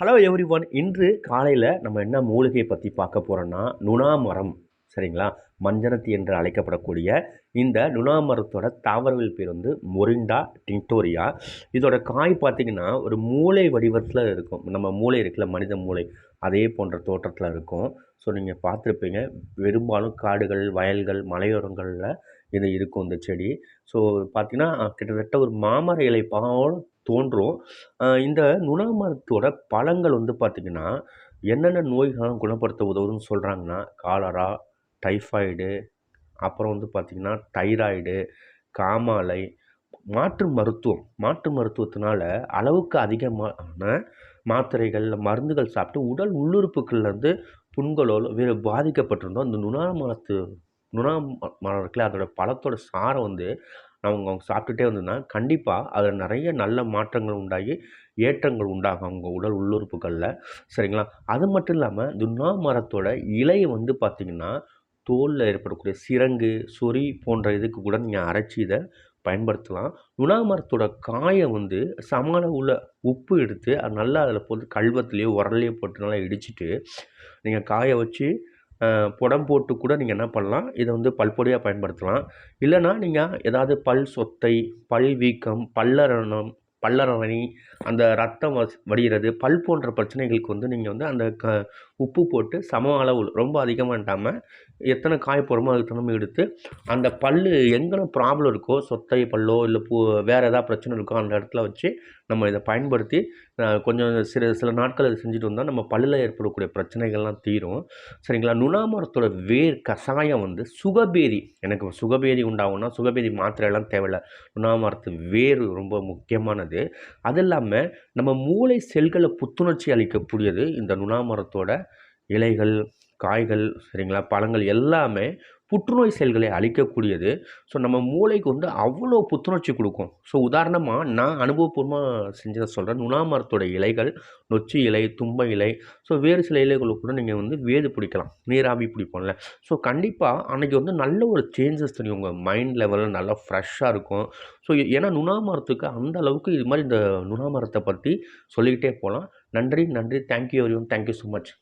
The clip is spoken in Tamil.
ஹலோ எவ்ரி ஒன் இன்று காலையில் நம்ம என்ன மூலிகையை பற்றி பார்க்க போகிறோன்னா நுணாமரம் சரிங்களா? மஞ்சனத்தி என்று அழைக்கப்படக்கூடிய இந்த நுணாமரத்தோட தாவரவில் பேர் வந்து மொரிண்டா டிங்டோரியா இதோட காய் பார்த்திங்கன்னா ஒரு மூளை வடிவத்தில் இருக்கும். நம்ம மூளை இருக்குல்ல மனித மூளை. அதே போன்ற தோற்றத்தில் இருக்கும். ஸோ நீங்கள் பார்த்துருப்பீங்க பெரும்பாலும் காடுகள் வயல்கள் மலையோரங்களில் இது இருக்கும் இந்த செடி. ஸோ பார்த்திங்கன்னா கிட்டத்தட்ட ஒரு மாமர இலை பாவம் தோன்றும். இந்த நுணாமரத்தோட பழங்கள் வந்து பார்த்திங்கன்னா என்னென்ன நோய்களும் குணப்படுத்த உதவுதுன்னு சொல்கிறாங்கன்னா காலரா டைஃபாய்டு அப்புறம் வந்து பார்த்திங்கன்னா தைராய்டு காமாலை மாற்று மருத்துவம். மாற்று மருத்துவத்தினால அளவுக்கு அதிகமான மாத்திரைகள் மருந்துகள் சாப்பிட்டு உடல் உள்ளுறுப்புகள்லேருந்து புண்களோ வேறு பாதிக்கப்பட்டிருந்தோம் அந்த நுணா மரத்து நுணா மரம் இருக்குல்ல அதோட பழத்தோட சாரை வந்து அவங்க அவங்க சாப்பிட்டுட்டே வந்ததுன்னா கண்டிப்பாக அதில் நிறைய நல்ல மாற்றங்கள் உண்டாகி ஏற்றங்கள் உண்டாகும் அவங்க உடல் உள்ளுறுப்புகளில். சரிங்களா? அது மட்டும் இல்லாமல் துன்னா மரத்தோட இலையை வந்து பார்த்திங்கன்னா தோலில் ஏற்படக்கூடிய சிரங்கு சொறி போன்ற இதுக்கு கூட நீங்கள் அரைச்சி இதை பயன்படுத்தலாம். நுணா மரத்தோட காயை வந்து சம உள்ள உப்பு எடுத்து அது நல்லா அதில் போட்டு கல்வத்துலேயோ உரலையோ போட்டு நல்லா இடிச்சிட்டு நீங்கள் காய வச்சு புடம் போட்டு கூட நீங்கள் என்ன பண்ணலாம்? இதை வந்து பல்பொடியாக பயன்படுத்தலாம். இல்லைனா நீங்கள் ஏதாவது பல் சொத்தை பல் வீக்கம் பல்லரணம் பல்லரணி அந்த ரத்தம் வஸ் வடிகிறது பல் போன்ற பிரச்சனைகளுக்கு வந்து நீங்கள் வந்து அந்த க உப்பு போட்டு சம அளவு ரொம்ப அதிகமாக இல்லாமல் எத்தனை காய் போடுறோமோ அதுக்கு தகுந்த எடுத்து அந்த பல் எங்கே ப்ராப்ளம் இருக்கோ சொத்தை பல்லோ இல்லை பூ வேறு எதாவது பிரச்சனை இருக்கோ அந்த இடத்துல வச்சு நம்ம இதை பயன்படுத்தி கொஞ்சம் சில சில நாட்கள் இதை செஞ்சுட்டு வந்தால் நம்ம பல்லில் ஏற்படக்கூடிய பிரச்சனைகள்லாம் தீரும். சரிங்களா? நுணாமரத்தோட வேர் கஷாயம் வந்து சுகபேதி எனக்கு சுகபேதி உண்டாகும்னா சுகபேதி மாத்திரையெல்லாம் தேவையில்லை. நுணாமரத்து வேர் ரொம்ப முக்கியமானது. அது இல்லாமல் நம்ம மூளை செல்களை புத்துணர்ச்சி அளிக்கக்கூடியது இந்த நுணாமரத்தோட இலைகள் காய்கள் சரிங்களா பழங்கள் எல்லாமே புற்றுநோய் செல்களை அழிக்கக்கூடியது. ஸோ நம்ம மூளைக்கு வந்து அவ்வளோ புத்துணர்ச்சி கொடுக்கும். ஸோ உதாரணமாக நான் அனுபவபூர்வமாக செஞ்சதை சொல்கிறேன் நுணாமரத்தோட இலைகள் நொச்சி இலை தும்ப இலை ஸோ வேறு சில இலைகளுக்கு கூட நீங்கள் வந்து வேது பிடிக்கலாம். நீராவி பிடிப்போம்ல. ஸோ கண்டிப்பாக அன்றைக்கி வந்து நல்ல ஒரு சேஞ்சஸ் தெரியும் உங்கள் மைண்ட் லெவலில் நல்லா ஃப்ரெஷ்ஷாக இருக்கும். ஸோ ஏன்னா நுணாமரத்துக்கு அந்த அளவுக்கு இது மாதிரி இந்த நுணாமரத்தை பற்றி சொல்லிக்கிட்டே போகலாம். நன்றி நன்றி. Thank you every thank you so much